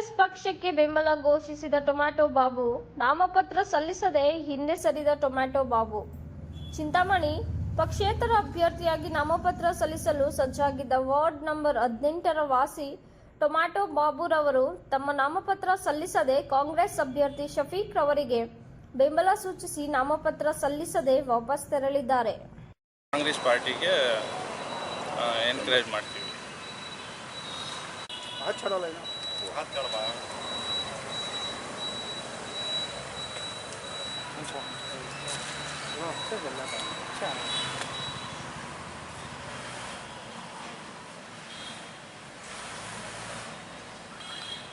ಕಾಂಗ್ರೆಸ್ ಪಕ್ಷಕ್ಕೆ ಬೆಂಬಲ ಘೋಷಿಸಿದ ಟೊಮ್ಯಾಟೊ ಬಾಬು ನಾಮಪತ್ರ ಸಲ್ಲಿಸದೆ ಹಿಂದೆ ಸರಿದ ಟೊಮ್ಯಾಟೊ ಬಾಬು. ಚಿಂತಾಮಣಿ ಪಕ್ಷೇತರ ಅಭ್ಯರ್ಥಿಯಾಗಿ ನಾಮಪತ್ರ ಸಲ್ಲಿಸಲು ಸಜ್ಜಾಗಿದ್ದ ವಾರ್ಡ್ ನಂಬರ್ ಹದಿನೆಂಟರ ವಾಸಿ ಟೊಮ್ಯಾಟೊ ಬಾಬುರವರು ತಮ್ಮ ನಾಮಪತ್ರ ಸಲ್ಲಿಸದೆ ಕಾಂಗ್ರೆಸ್ ಅಭ್ಯರ್ಥಿ ಶಫೀಕ್ ರವರಿಗೆ ಬೆಂಬಲ ಸೂಚಿಸಿ ನಾಮಪತ್ರ ಸಲ್ಲಿಸದೆ ವಾಪಸ್ ತೆರಳಿದ್ದಾರೆ. ಕಾಂಗ್ರೆಸ್ ಪಾರ್ಟಿಗೆ ಎನ್ಕರೇಜ್ ಮಾಡ್ತೀವಿ. وحط أربعة انت واحد.